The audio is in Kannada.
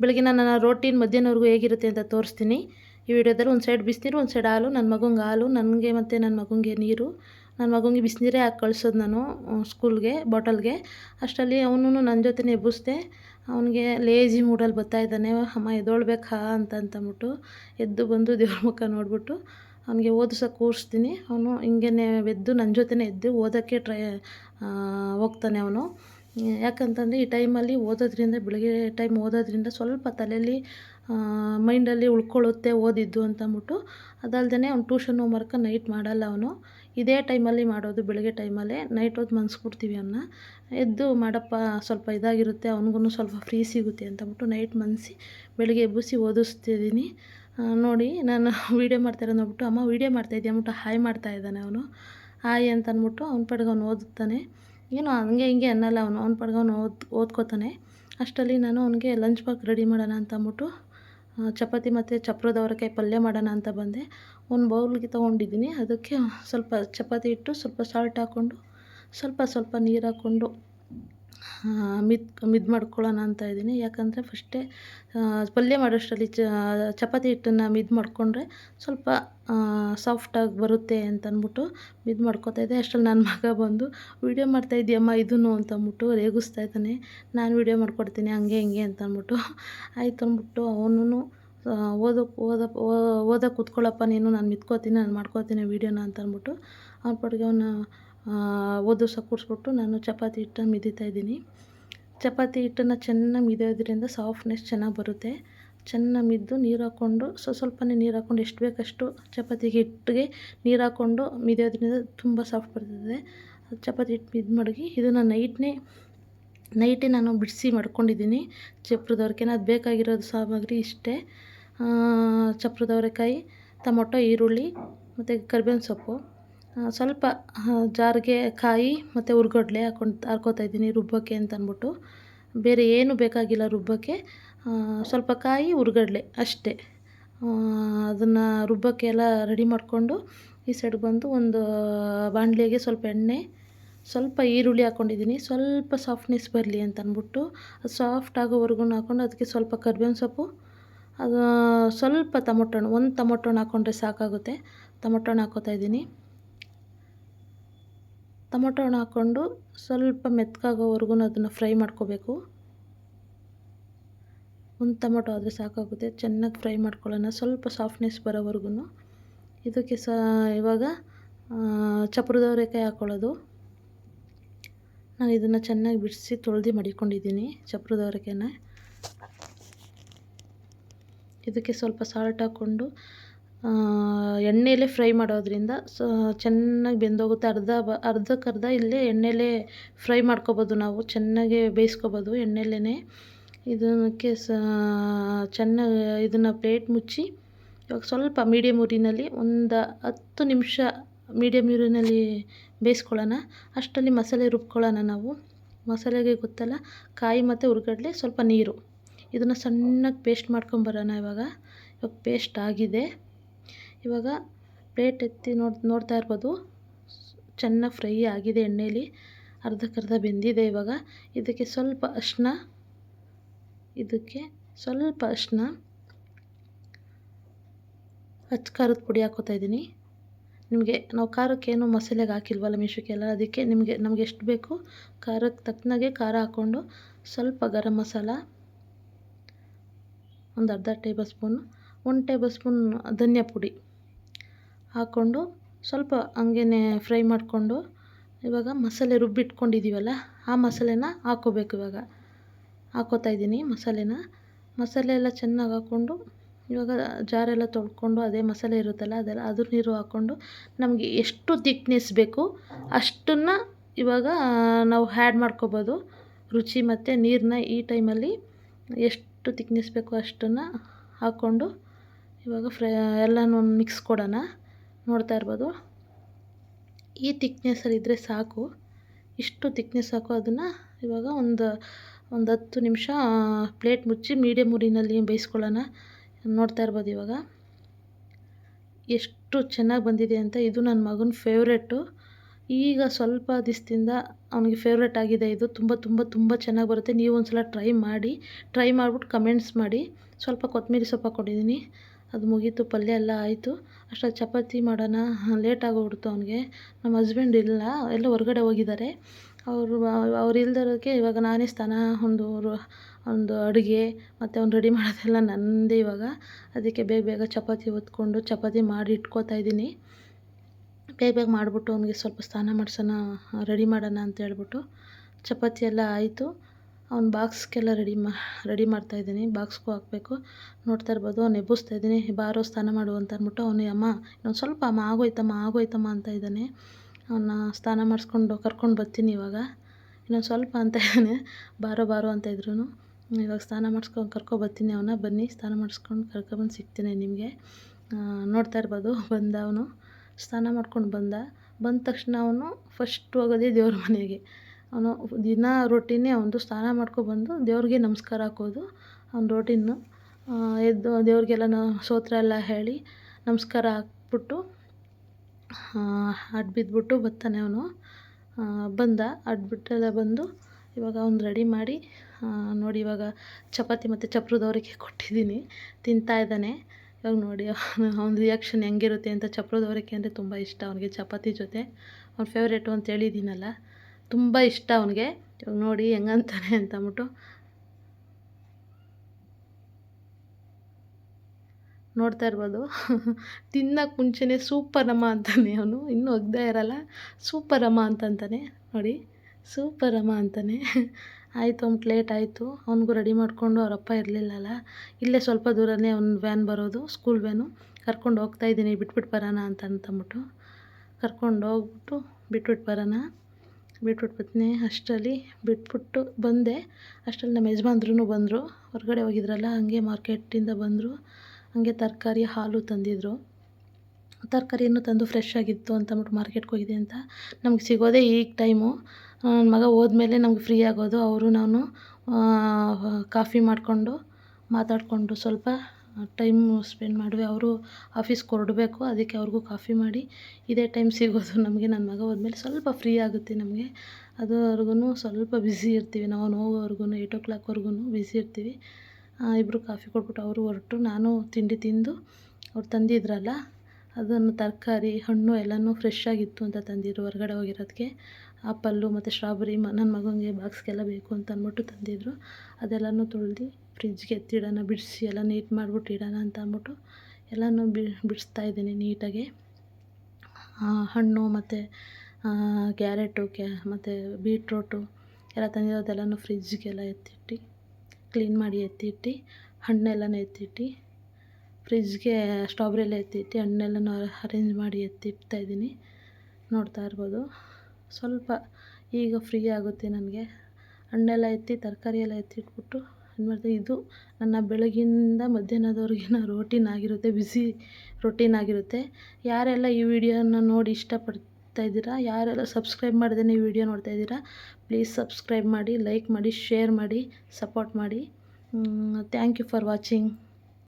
ಬೆಳಗಿನ ನನ್ನ ರೋಟೀನ್ ಮಧ್ಯಾಹ್ನವರೆಗೂ ಹೇಗಿರುತ್ತೆ ಅಂತ ತೋರಿಸ್ತೀನಿ. ಈ ವಿಡಿಯೋದಲ್ಲಿ ಒಂದು ಸೈಡ್ ಬಿಸಿನೀರು, ಒಂದು ಸೈಡ್ ಹಾಲು ನನ್ನ ಮಗಂಗೆ ಹಾಲು, ನನಗೆ ಮತ್ತು ನನ್ನ ಮಗಂಗೆ ನೀರು. ನನ್ನ ಮಗಂಗೆ ಬಿಸಿನೀರೇ ಹಾಕಿ ಕಳಿಸೋದು ನಾನು ಸ್ಕೂಲ್ಗೆ ಬಾಟಲ್ಗೆ ಅಷ್ಟರಲ್ಲಿ ಅವನು ನನ್ನ ಜೊತೆನೇ ಎಬ್ಬಿಸ್ದೆ. ಅವನಿಗೆ ಲೇಜಿ ಮೂಡಲ್ಲಿ ಬರ್ತಾ ಇದ್ದಾನೆ. ಅಮ್ಮ ಎದ್ದೊಳ್ಬೇಕಾ ಅಂತ ಅಂತಂದ್ಬಿಟ್ಟು ಎದ್ದು ಬಂದು ದೇವ್ರ ಮುಖ ನೋಡಿಬಿಟ್ಟು ಅವನಿಗೆ ಓದಿಸ ಕೂರಿಸ್ತೀನಿ. ಅವನು ಹಿಂಗೇ ಎದ್ದು ನನ್ನ ಜೊತೆನೇ ಎದ್ದು ಓದೋಕ್ಕೆ ಟ್ರೈ ಹೋಗ್ತಾನೆ ಅವನು. ಯಾಕಂತಂದರೆ ಈ ಟೈಮಲ್ಲಿ ಓದೋದ್ರಿಂದ, ಬೆಳಗ್ಗೆ ಟೈಮ್ ಓದೋದ್ರಿಂದ ಸ್ವಲ್ಪ ತಲೆಯಲ್ಲಿ ಮೈಂಡಲ್ಲಿ ಉಳ್ಕೊಳ್ಳುತ್ತೆ ಓದಿದ್ದು ಅಂತಂದ್ಬಿಟ್ಟು. ಅದಲ್ದೇ ಅವ್ನು ಟ್ಯೂಷನ್ ಹೋಮ್ವರ್ಕ ನೈಟ್ ಮಾಡಲ್ಲ ಅವನು. ಇದೇ ಟೈಮಲ್ಲಿ ಮಾಡೋದು, ಬೆಳಗ್ಗೆ ಟೈಮಲ್ಲೇ. ನೈಟ್ ಹೊತ್ತು ಮನ್ಸ್ಬಿಡ್ತೀವಿ ಅವನ್ನ ಎದ್ದು, ಮಾಡಪ್ಪ, ಸ್ವಲ್ಪ ಇದಾಗಿರುತ್ತೆ ಅವ್ನಿಗೂ ಸ್ವಲ್ಪ ಫ್ರೀ ಸಿಗುತ್ತೆ ಅಂತಂದ್ಬಿಟ್ಟು ನೈಟ್ ಮನಸಿ, ಬೆಳಗ್ಗೆ ಎಬ್ಬಿಸಿ ಓದಿಸ್ತಿದ್ದೀನಿ. ನೋಡಿ, ನಾನು ವೀಡಿಯೋ ಮಾಡ್ತಾಯಿರೋದು ನೋಡ್ಬಿಟ್ಟು, ಅಮ್ಮ, ವೀಡಿಯೋ ಮಾಡ್ತಾಯಿದ್ದೆ ಅಂದ್ಬಿಟ್ಟು ಹಾಯ್ ಮಾಡ್ತಾ ಇದ್ದಾನೆ ಅವನು. ಹಾಯ್ ಅಂತ ಅಂದ್ಬಿಟ್ಟು ಅವ್ನ ಪಡೆಗೆ ಅವ್ನು ಓದುತ್ತಾನೆ. ಏನೋ ಹಂಗೆ ಹಿಂಗೆ ಅನ್ನಲ್ಲ ಅವನು, ಅವ್ನ ಪಾಡ್ಗೆ ಅವನು ಓದಿ, ಓದ್ಕೋತಾನೆ. ಅಷ್ಟರಲ್ಲಿ ನಾನು ಅವನಿಗೆ ಲಂಚ್ ಬಾಕ್ಸ್ ರೆಡಿ ಮಾಡೋಣ ಅಂತ ಅಂದ್ಬಿಟ್ಟು ಚಪಾತಿ ಮತ್ತು ಚಪ್ರದ ಅವರೆಕಾಯಿ ಪಲ್ಯ ಮಾಡೋಣ ಅಂತ ಬಂದೆ. ಒಂದು ಬೌಲ್ಗೆ ತೊಗೊಂಡಿದ್ದೀನಿ. ಅದಕ್ಕೆ ಸ್ವಲ್ಪ ಚಪಾತಿ ಇಟ್ಟು ಸ್ವಲ್ಪ ಸಾಲ್ಟ್ ಹಾಕ್ಕೊಂಡು ಸ್ವಲ್ಪ ಸ್ವಲ್ಪ ನೀರು ಹಾಕ್ಕೊಂಡು ಮಿದ್ ಮಿದ್ ಮಾಡ್ಕೊಳ್ಳೋಣ ಅಂತ ಇದ್ದೀನಿ. ಯಾಕಂದರೆ ಫಸ್ಟೇ ಪಲ್ಯ ಮಾಡೋಷ್ಟರಲ್ಲಿ ಚಪಾತಿ ಹಿಟ್ಟನ್ನು ಮಿದ್ ಮಾಡಿಕೊಂಡ್ರೆ ಸ್ವಲ್ಪ ಸಾಫ್ಟಾಗಿ ಬರುತ್ತೆ ಅಂತ ಅಂದ್ಬಿಟ್ಟು ಮಿದ್ ಮಾಡ್ಕೋತಾ ಇದ್ದೆ. ಅಷ್ಟರಲ್ಲಿ ನನ್ನ ಮಗ ಬಂದು, ವೀಡಿಯೋ ಮಾಡ್ತಾಯಿದ್ದೀಯಮ್ಮ ಇದನ್ನು ಅಂತ ಅಂದ್ಬಿಟ್ಟು ರೇಗಿಸ್ತಾ ಇದ್ದಾನೆ. ನಾನು ವೀಡಿಯೋ ಮಾಡ್ಕೊಡ್ತೀನಿ, ಹಂಗೆ ಹಿಂಗೆ ಅಂತ ಅಂದ್ಬಿಟ್ಟು ಆಯ್ತು ಅಂದ್ಬಿಟ್ಟು ಅವನು ಓದೋಕೆ ಓದ ಓದೋಕೆ ಕೂತ್ಕೊಳ್ಳಪ್ಪ ನೀನು, ನಾನು ಮಿದ್ಕೋತೀನಿ ನಾನು ಮಾಡ್ಕೋತೀನಿ ವೀಡಿಯೋನ ಅಂತ ಅವ್ನ ಪಡ್ಗೆ ಅವನು ಓದಿಸೋಕೆ ಕೂರಿಸ್ಬಿಟ್ಟು ನಾನು ಚಪಾತಿ ಹಿಟ್ಟನ್ನು ಮಿದಿತಾ ಇದ್ದೀನಿ. ಚಪಾತಿ ಹಿಟ್ಟನ್ನು ಚೆನ್ನಾಗಿ ಮಿದಿಯೋದ್ರಿಂದ ಸಾಫ್ಟ್ನೆಸ್ ಚೆನ್ನಾಗಿ ಬರುತ್ತೆ. ಚೆನ್ನಾಗಿ ಮಿದ್ದು ನೀರು ಹಾಕ್ಕೊಂಡು ಸೊ, ಸ್ವಲ್ಪನೇ ನೀರು ಹಾಕ್ಕೊಂಡು ಎಷ್ಟು ಬೇಕಷ್ಟು ಚಪಾತಿ ಹಿಟ್ಟಿಗೆ ನೀರು ಹಾಕ್ಕೊಂಡು ಮಿದಿಯೋದ್ರಿಂದ ತುಂಬ ಸಾಫ್ಟ್ ಬರ್ತದೆ. ಚಪಾತಿ ಹಿಟ್ಟು ಮಿದ್ ಮಡಗಿ ಇದನ್ನು ನೈಟ್ನೇ, ನೈಟೇ ನಾನು ಬಿಡಿಸಿ ಮಾಡ್ಕೊಂಡಿದ್ದೀನಿ. ಚಪ್ರದವ್ರಿಗೇನ ಅದು ಬೇಕಾಗಿರೋದು ಸಾಮಗ್ರಿ ಇಷ್ಟೇ. ಚಪ್ರದ ಅವರೆಕಾಯಿ ಟೊಮೊಟೊ, ಈರುಳ್ಳಿ, ಮತ್ತು ಕರ್ಬೇವಿನ ಸೊಪ್ಪು. ಸ್ವಲ್ಪ ಜಾರಿಗೆ ಕಾಯಿ ಮತ್ತು ಹುರ್ಗಡ್ಲೆ ಹಾಕೊಂಡು ಹಾಕ್ಕೋತಾ ಇದ್ದೀನಿ ರುಬ್ಬೋಕ್ಕೆ ಅಂತ ಅಂದ್ಬಿಟ್ಟು. ಬೇರೆ ಏನು ಬೇಕಾಗಿಲ್ಲ ರುಬ್ಬೋಕ್ಕೆ. ಸ್ವಲ್ಪ ಕಾಯಿ ಹುರ್ಗಡ್ಲೆ ಅಷ್ಟೇ. ಅದನ್ನು ರುಬ್ಬೋಕ್ಕೆ ಎಲ್ಲ ರೆಡಿ ಮಾಡಿಕೊಂಡು ಈ ಸೈಡ್ ಬಂದು ಒಂದು ಬಾಣಲೆಗೆ ಸ್ವಲ್ಪ ಎಣ್ಣೆ, ಸ್ವಲ್ಪ ಈರುಳ್ಳಿ ಹಾಕ್ಕೊಂಡಿದ್ದೀನಿ ಸ್ವಲ್ಪ ಸಾಫ್ಟ್ನೆಸ್ ಬರಲಿ ಅಂತ ಅಂದ್ಬಿಟ್ಟು ಸಾಫ್ಟ್ ಆಗೋವರೆಗೂ ಹಾಕ್ಕೊಂಡು ಅದಕ್ಕೆ ಸ್ವಲ್ಪ ಕರ್ಬೇವಿನ ಸೊಪ್ಪು, ಅದು ಸ್ವಲ್ಪ ಟೊಮೊಟೊ ಹಣ್ಣು ಒಂದು ಟೊಮೊಟೊ ಹಣ್ಣು ಹಾಕ್ಕೊಂಡ್ರೆ ಸಾಕಾಗುತ್ತೆ. ಟೊಮೊಟೊ ಹಣ್ಣು ಹಾಕ್ಕೋತಾ ಇದ್ದೀನಿ. ಟೊಮೊಟೊ ಹಣ್ಣು ಹಾಕ್ಕೊಂಡು ಸ್ವಲ್ಪ ಮೆತ್ತಗಾಗೋವರೆಗೂ ಅದನ್ನು ಫ್ರೈ ಮಾಡ್ಕೋಬೇಕು. ಒಂದು ಟೊಮೊಟೊ ಆದರೆ ಸಾಕಾಗುತ್ತೆ. ಚೆನ್ನಾಗಿ ಫ್ರೈ ಮಾಡ್ಕೊಳ್ಳೋಣ. ಸ್ವಲ್ಪ ಸಾಫ್ಟ್ನೆಸ್ ಬರೋವರೆಗೂ ಇದಕ್ಕೆ ಸ, ಇವಾಗ ಚಪ್ರದವರೆಕಾಯಿ ಹಾಕ್ಕೊಳ್ಳೋದು ನಾನು ಇದನ್ನು ಚೆನ್ನಾಗಿ ಬಿಡಿಸಿ ತೊಳೆದು ಮಡಿಕೊಂಡಿದ್ದೀನಿ ಚಪ್ರದವರೆಕಾಯಿನ ಇದಕ್ಕೆ ಸ್ವಲ್ಪ ಸಾಲ್ಟ್ ಹಾಕ್ಕೊಂಡು ಎಣ್ಣೆಯಲ್ಲೇ ಫ್ರೈ ಮಾಡೋದ್ರಿಂದ ಸೊ, ಚೆನ್ನಾಗಿ ಬೆಂದೋಗುತ್ತೆ. ಅರ್ಧ ಬ ಅರ್ಧಕ್ಕರ್ಧ ಇಲ್ಲೇ ಎಣ್ಣೆಲೇ ಫ್ರೈ ಮಾಡ್ಕೊಬೋದು ನಾವು. ಚೆನ್ನಾಗಿ ಬೇಯಿಸ್ಕೊಬೋದು ಎಣ್ಣೆಲೇ ಇದಕ್ಕೆ ಸ, ಚೆನ್ನಾಗಿ ಇದನ್ನು ಪ್ಲೇಟ್ ಮುಚ್ಚಿ, ಇವಾಗ ಸ್ವಲ್ಪ ಮೀಡಿಯಮ್ ಊರಿನಲ್ಲಿ ಒಂದು ಹತ್ತು ನಿಮಿಷ ಮೀಡಿಯಮ್ ಊರಿನಲ್ಲಿ ಬೇಯಿಸ್ಕೊಳ್ಳೋಣ. ಅಷ್ಟರಲ್ಲಿ ಮಸಾಲೆ ರುಬ್ಕೊಳ್ಳೋಣ ನಾವು. ಮಸಾಲೆಗೆ ಗೊತ್ತಲ್ಲ, ಕಾಯಿ ಮತ್ತು ಹುರ್ಗಡ್ಲೆ ಸ್ವಲ್ಪ ನೀರು. ಇದನ್ನು ಸಣ್ಣಗೆ ಪೇಸ್ಟ್ ಮಾಡ್ಕೊಂಬರೋಣ ಇವಾಗ. ಇವಾಗ ಪೇಸ್ಟ್ ಆಗಿದೆ. ಇವಾಗ ಪ್ಲೇಟ್ ಎತ್ತಿ ನೋಡಿ, ನೋಡ್ತಾ ಇರ್ಬೋದು. ಚೆನ್ನಾಗಿ ಫ್ರೈ ಆಗಿದೆ ಎಣ್ಣೆಲಿ. ಅರ್ಧಕ್ಕರ್ಧ ಬೆಂದಿದೆ ಇವಾಗ. ಇದಕ್ಕೆ ಸ್ವಲ್ಪ ಅರಿಶಿನ ಇದಕ್ಕೆ ಸ್ವಲ್ಪ ಅರಿಶಿನ ಹಚ್ಚ ಖಾರದ ಪುಡಿ ಹಾಕೋತಾ ಇದ್ದೀನಿ. ನಿಮಗೆ, ನಾವು ಖಾರಕ್ಕೇನು ಮಸಾಲೆಗೆ ಹಾಕಿಲ್ವಲ್ಲ ಎಲ್ಲ ಅದಕ್ಕೆ ನಿಮಗೆ, ನಮಗೆ ಎಷ್ಟು ಬೇಕು ಖಾರಕ್ಕೆ ತಕ್ಕನಾಗೆ ಖಾರ ಹಾಕ್ಕೊಂಡು ಸ್ವಲ್ಪ ಗರಂ ಮಸಾಲ, ಒಂದು ಅರ್ಧ ಟೇಬಲ್ ಸ್ಪೂನು, ಒಂದು ಟೇಬಲ್ ಸ್ಪೂನ್ ಧನಿಯಾ ಪುಡಿ. ಹಾಕ್ಕೊಂಡು ಸ್ವಲ್ಪ ಹಂಗೇ ಫ್ರೈ ಮಾಡಿಕೊಂಡು ಇವಾಗ ಮಸಾಲೆ ರುಬ್ಬಿಟ್ಕೊಂಡಿದ್ದೀವಲ್ಲ ಆ ಮಸಾಲೆನ ಹಾಕ್ಕೋಬೇಕು ಇವಾಗ. ಹಾಕ್ಕೋತಾ ಇದ್ದೀನಿ ಮಸಾಲೆನ. ಮಸಾಲೆ ಎಲ್ಲ ಚೆನ್ನಾಗಿ ಹಾಕ್ಕೊಂಡು ಇವಾಗ ಜಾರೆಲ್ಲ ತೊಳ್ಕೊಂಡು ಅದೇ ಮಸಾಲೆ ಇರುತ್ತಲ್ಲ ಅದೆಲ್ಲ ಅದ್ರ ನೀರು ಹಾಕ್ಕೊಂಡು ನಮಗೆ ಎಷ್ಟು ತಿಕ್ನೆಸ್ ಬೇಕು ಅಷ್ಟನ್ನು ಇವಾಗ ನಾವು ಹ್ಯಾಡ್ ಮಾಡ್ಕೋಬೋದು. ರುಚಿ ಮತ್ತು ನೀರನ್ನ ಈ ಟೈಮಲ್ಲಿ ಎಷ್ಟು ತಿಕ್ನೆಸ್ ಬೇಕು ಅಷ್ಟನ್ನು ಹಾಕ್ಕೊಂಡು ಇವಾಗ ಫ್ರೈ ಎಲ್ಲನೂ ಮಿಕ್ಸ್ ಕೊಡೋಣ. ನೋಡ್ತಾ ಇರ್ಬೋದು. ಈ ತಿಕ್ನೆಸ್ಸಲ್ಲಿದ್ದರೆ ಸಾಕು. ಇಷ್ಟು ತಿಕ್ನೆಸ್ ಸಾಕು ಅದನ್ನು ಇವಾಗ ಒಂದು ಒಂದು ಹತ್ತು ನಿಮಿಷ ಪ್ಲೇಟ್ ಮುಚ್ಚಿ ಮೀಡಿಯಮ್ ಉರಿನಲ್ಲಿ ಬೇಯಿಸ್ಕೊಳ್ಳೋಣ. ನೋಡ್ತಾ ಇರ್ಬೋದು ಇವಾಗ. ಎಷ್ಟು ಚೆನ್ನಾಗಿ ಬಂದಿದೆ ಅಂತ ಇದು ನನ್ನ ಮಗನ ಫೇವ್ರೇಟು ಈಗ ಸ್ವಲ್ಪ ದಿವಸದಿಂದ ಅವನಿಗೆ ಫೇವ್ರೇಟ್ ಆಗಿದೆ ಇದು. ತುಂಬ ತುಂಬ ತುಂಬ ಚೆನ್ನಾಗಿ ಬರುತ್ತೆ. ನೀವು ಒಂದು ಸಲ ಟ್ರೈ ಮಾಡಿ ಟ್ರೈ ಮಾಡಿಬಿಟ್ಟು ಕಮೆಂಟ್ಸ್ ಮಾಡಿ. ಸ್ವಲ್ಪ ಕೊತ್ತಂಬರಿ ಸೊಪ್ಪು ಹಾಕ್ಕೊಂಡಿದ್ದೀನಿ ಅದು ಮುಗೀತು, ಪಲ್ಯ ಎಲ್ಲ ಆಯಿತು. ಅಷ್ಟೇ ಚಪಾತಿ ಮಾಡೋಣ, ಲೇಟ್ ಆಗೋಗ್ಬಿಡ್ತು ಅವನಿಗೆ. ನಮ್ಮ ಹಸ್ಬೆಂಡ್ ಇಲ್ಲ, ಎಲ್ಲ ಹೊರ್ಗಡೆ ಹೋಗಿದ್ದಾರೆ. ಅವರು, ಅವ್ರು ಇಲ್ದಿರೋಕ್ಕೆ ಇವಾಗ ನಾನೇ ಸ್ನಾನ ಒಂದು ಒಂದು ಅಡುಗೆ, ಮತ್ತು ಅವ್ನು ರೆಡಿ ಮಾಡೋದೆಲ್ಲ ನನ್ನದೇ ಇವಾಗ. ಅದಕ್ಕೆ ಬೇಗ ಬೇಗ ಚಪಾತಿ ಹೊತ್ಕೊಂಡು ಚಪಾತಿ ಮಾಡಿ ಇಟ್ಕೋತಾ ಇದ್ದೀನಿ. ಬೇಗ ಬೇಗ ಮಾಡಿಬಿಟ್ಟು ಅವ್ನಿಗೆ ಸ್ವಲ್ಪ ಸ್ನಾನ ಮಾಡಿಸೋಣ ರೆಡಿ ಮಾಡೋಣ ಅಂತ ಹೇಳ್ಬಿಟ್ಟು ಚಪಾತಿ ಎಲ್ಲ ಆಯಿತು. ಅವ್ನು ಬಾಕ್ಸ್ಗೆಲ್ಲ ರೆಡಿ ಮಾ, ರೆಡಿ ಮಾಡ್ತಾಯಿದ್ದೀನಿ ಬಾಕ್ಸ್ಗೂ ಹಾಕಬೇಕು. ನೋಡ್ತಾ ಇರ್ಬೋದು, ಅವ್ನು ಎಬ್ಬಿಸ್ತಾ ಇದ್ದೀನಿ. ಬಾರೋ, ಸ್ನಾನ ಮಾಡು ಅಂತ ಅಂದ್ಬಿಟ್ಟು ಅವನು ಅಮ್ಮ, ಇನ್ನೊಂದು ಸ್ವಲ್ಪ ಅಮ್ಮ, ಆಗೋಯ್ತಮ್ಮ ಆಗೋಯ್ತಮ್ಮ ಅಂತ ಇದ್ದಾನೆ. ಅವನ್ನ ಸ್ನಾನ ಮಾಡಿಸ್ಕೊಂಡು ಕರ್ಕೊಂಡು ಬರ್ತೀನಿ ಇವಾಗ. ಇನ್ನೊಂದು ಸ್ವಲ್ಪ ಅಂತ ಇದ್ದಾನೆ. ಬಾರೋ ಬಾರೋ ಅಂತ ಇದ್ರು ಇವಾಗ ಸ್ನಾನ ಮಾಡಿಸ್ಕೊಂಡು ಕರ್ಕೊಬರ್ತೀನಿ ಅವನ್ನ ಬನ್ನಿ, ಸ್ನಾನ ಮಾಡಿಸ್ಕೊಂಡು ಕರ್ಕೊಬಂದು ಸಿಗ್ತೀನಿ ನಿಮಗೆ. ನೋಡ್ತಾ ಇರ್ಬೋದು, ಬಂದ ಅವನು. ಸ್ನಾನ ಮಾಡ್ಕೊಂಡು ಬಂದ. ಬಂದ ತಕ್ಷಣ ಅವನು ಫಸ್ಟ್ ಹೋಗೋದೇ ದೇವ್ರ ಮನೆಗೆ. ಅವನು ದಿನ ರೊಟೀನೇ ಅವನದು ಸ್ನಾನ ಮಾಡ್ಕೊಬಂದು ದೇವ್ರಿಗೆ ನಮಸ್ಕಾರ ಹಾಕೋದು, ಅವ್ನ ರೊಟೀನು ಎದ್ದು ದೇವ್ರಿಗೆಲ್ಲ ಸ್ತೋತ್ರ ಎಲ್ಲ ಹೇಳಿ ನಮಸ್ಕಾರ ಹಾಕ್ಬಿಟ್ಟು ಅಡ್ಡ ಬಿದ್ದುಬಿಟ್ಟು ಬರ್ತಾನೆ ಅವನು. ಬಂದ ಅಡ್ಬಿಟ್ಟೆಲ್ಲ ಬಂದು ಇವಾಗ ಅವ್ನು ರೆಡಿ ಮಾಡಿ ನೋಡಿ ಇವಾಗ ಚಪಾತಿ ಮತ್ತು ಚಪ್ರದವರಿಗೆ ಕೊಟ್ಟಿದ್ದೀನಿ, ತಿಂತಾ ಇದ್ದಾನೆ. ಇವಾಗ ನೋಡಿ ಅವ್ನ ರಿಯಾಕ್ಷನ್ ಹೆಂಗಿರುತ್ತೆ ಅಂತ ಚಪ್ರದವರಿಗೆ ಅಂದರೆ ತುಂಬ ಇಷ್ಟ, ಅವನಿಗೆ ಚಪಾತಿ ಜೊತೆ. ಅವ್ನ ಫೇವ್ರೇಟು ಅಂತ ಹೇಳಿದ್ದೀನಲ್ಲ. ತುಂಬ ಇಷ್ಟ ಅವನಿಗೆ. ನೋಡಿ ಹೆಂಗಂತಾನೆ ಅಂತ ಅಂದ್ಬಿಟ್ಟು. ನೋಡ್ತಾ ಇರ್ಬೋದು. ತಿನ್ನೋಕೆ ಮುಂಚೆನೇ ಸೂಪರಮ್ಮ ಅಂತಾನೆ ಅವನು. ಇನ್ನೂ ಒಗ್ದೇ ಇರಲ್ಲ. ಸೂಪರಮ್ಮ ಅಂತಂತಾನೆ ನೋಡಿ. ಸೂಪರಮ್ಮ ಅಂತಾನೆ. ಆಯಿತು ಅವ್ನು ಲೇಟ್ ಆಯಿತು. ಅವನಿಗೂ ರೆಡಿ ಮಾಡಿಕೊಂಡು ಅವರಪ್ಪ ಇರಲಿಲ್ಲಲ್ಲ. ಇಲ್ಲೇ ಸ್ವಲ್ಪ ದೂರನೇ ಅವ್ನ ವ್ಯಾನ್ ಬರೋದು ಸ್ಕೂಲ್ ವ್ಯಾನು ಕರ್ಕೊಂಡು ಹೋಗ್ತಾ ಇದ್ದೀನಿ. ಬಿಟ್ಬಿಟ್ಟು ಬರೋಣ ಅಂತ ಅಂತಂದ್ಬಿಟ್ಟು ಕರ್ಕೊಂಡು ಹೋಗ್ಬಿಟ್ಟು ಬಿಟ್ಬಿಟ್ಟು ಬರೋಣ. ಬಿಟ್ಬಿಟ್ಟು ಬರ್ತೀನಿ ಅಷ್ಟರಲ್ಲಿ ಬಿಟ್ಬಿಟ್ಟು ಬಂದೆ. ಅಷ್ಟರಲ್ಲಿ ನಮ್ಮ ಯಜಮಾನ್ರು ಬಂದರು. ಹೊರಗಡೆ ಹೋಗಿದ್ರಲ್ಲ, ಹಂಗೆ ಮಾರ್ಕೆಟಿಂದ ಬಂದರು. ಹಂಗೆ ತರಕಾರಿ ಹಾಲು ತಂದಿದ್ದರು ತರಕಾರಿಯನ್ನು ತಂದು ಫ್ರೆಶ್ ಆಗಿತ್ತು ಅಂತಂದ್ಬಿಟ್ಟು ಮಾರ್ಕೆಟ್ಗೆ ಹೋಗಿದೆ ಅಂತ. ನಮ್ಗೆ ಸಿಗೋದೇ ಈಗ ಟೈಮು. ನನ್ನ ಮಗ ಹೋದ್ಮೇಲೆ ನಮ್ಗೆ ಫ್ರೀ ಆಗೋದು. ಅವರು ನಾನು ಕಾಫಿ ಮಾಡಿಕೊಂಡು ಮಾತಾಡಿಕೊಂಡು ಸ್ವಲ್ಪ ಟೈಮ್ ಸ್ಪೆಂಡ್ ಮಾಡುವೆ ಅವರು ಆಫೀಸ್ಗೆ ಹೊರಡಬೇಕು ಅದಕ್ಕೆ ಅವ್ರಿಗೂ ಕಾಫಿ ಮಾಡಿ. ಇದೇ ಟೈಮ್ ಸಿಗೋದು ನಮಗೆ, ನನ್ನ ಮಗ ಹೋದ್ಮೇಲೆ ಸ್ವಲ್ಪ ಫ್ರೀ ಆಗುತ್ತೆ ನಮಗೆ. ಅದುವರೆಗೂ ಸ್ವಲ್ಪ ಬ್ಯುಸಿ ಇರ್ತೀವಿ ನಾವು ಹೋಗೋವರ್ಗು ಏಯ್ಟ್ ಓ ಕ್ಲಾಕ್ವರೆಗೂ ಬ್ಯುಸಿ ಇರ್ತೀವಿ. ಇಬ್ಬರು ಕಾಫಿ ಕೊಟ್ಬಿಟ್ಟು ಅವರು ಹೊರಟು ನಾನು ತಿಂಡಿ ತಿಂದು ಅವ್ರು ತಂದಿದ್ರಲ್ಲ, ಅದನ್ನು ತರಕಾರಿ, ಹಣ್ಣು ಎಲ್ಲನೂ ಫ್ರೆಶ್ ಆಗಿತ್ತು ಅಂತ ತಂದಿದ್ರು ಹೊರಗಡೆ ಹೋಗಿರೋದಕ್ಕೆ ಆಪಲ್ಲು ಮತ್ತು ಸ್ಟ್ರಾಬೆರಿ ಮ, ನನ್ನ ಮಗನಿಗೆ ಬಾಕ್ಸ್ಗೆಲ್ಲ ಬೇಕು ಅಂತ ಅಂದ್ಬಿಟ್ಟು ತಂದಿದ್ದರು ಅದೆಲ್ಲನೂ ತೊಳ್ದು ಫ್ರಿಜ್ಗೆ ಎತ್ತಿಡೋಣ, ಬಿಡಿಸಿ, ಎಲ್ಲ ನೀಟ್ ಮಾಡ್ಬಿಟ್ಟು ಇಡೋಣ ಅಂತ ಅಂದ್ಬಿಟ್ಟು ಎಲ್ಲನೂ ಬಿಡಿಸ್ತಾ ಇದ್ದೀನಿ ನೀಟಾಗಿ. ಹಣ್ಣು ಮತ್ತು ಕ್ಯಾರೆಟು, ಕ್ಯಾ, ಮತ್ತು ಬೀಟ್ರೋಟು ಎಲ್ಲ ತಂದಿರೋದೆಲ್ಲನೂ ಫ್ರಿಜ್ಗೆಲ್ಲ ಎತ್ತಿಟ್ಟು, ಕ್ಲೀನ್ ಮಾಡಿ ಎತ್ತಿಟ್ಟು, ಹಣ್ಣೆಲ್ಲನೂ ಎತ್ತಿಟ್ಟು, ಫ್ರಿಜ್ಗೆ ಸ್ಟ್ರಾಬೆರಿ ಎಲ್ಲ ಎತ್ತಿಟ್ಟು, ಹಣ್ಣೆಲ್ಲನೂ ಅರೇಂಜ್ ಮಾಡಿ ಎತ್ತಿಡ್ತಾಯಿದ್ದೀನಿ ನೋಡ್ತಾ ಇರ್ಬೋದು. ಸ್ವಲ್ಪ ಈಗ ಫ್ರೀ ಆಗುತ್ತೆ ನನಗೆ. ಹಣ್ಣೆಲ್ಲ ಎತ್ತಿ ತರಕಾರಿ ಎಲ್ಲ ಎತ್ತಿಟ್ಬಿಟ್ಟು ಮಾಡ್ತೀನಿ ಇದು ನನ್ನ ಬೆಳಗಿಂದ ಮಧ್ಯಾಹ್ನದವರೆಗಿನ ರೋಟೀನ್ ಆಗಿರುತ್ತೆ ಬಿಸಿ ರೊಟೀನ್ ಆಗಿರುತ್ತೆ. ಯಾರೆಲ್ಲ ಈ ವಿಡಿಯೋನ ನೋಡಿ ಇಷ್ಟಪಡ್ತಾ ಇದ್ದೀರಾ, ಯಾರೆಲ್ಲ ಸಬ್ಸ್ಕ್ರೈಬ್ ಮಾಡ್ದೇ ಈ ವಿಡಿಯೋ ನೋಡ್ತಾ ಇದ್ದೀರಾ ಪ್ಲೀಸ್ ಸಬ್ಸ್ಕ್ರೈಬ್ ಮಾಡಿ ಲೈಕ್ ಮಾಡಿ ಶೇರ್ ಮಾಡಿ ಸಪೋರ್ಟ್ ಮಾಡಿ. Thank you for watching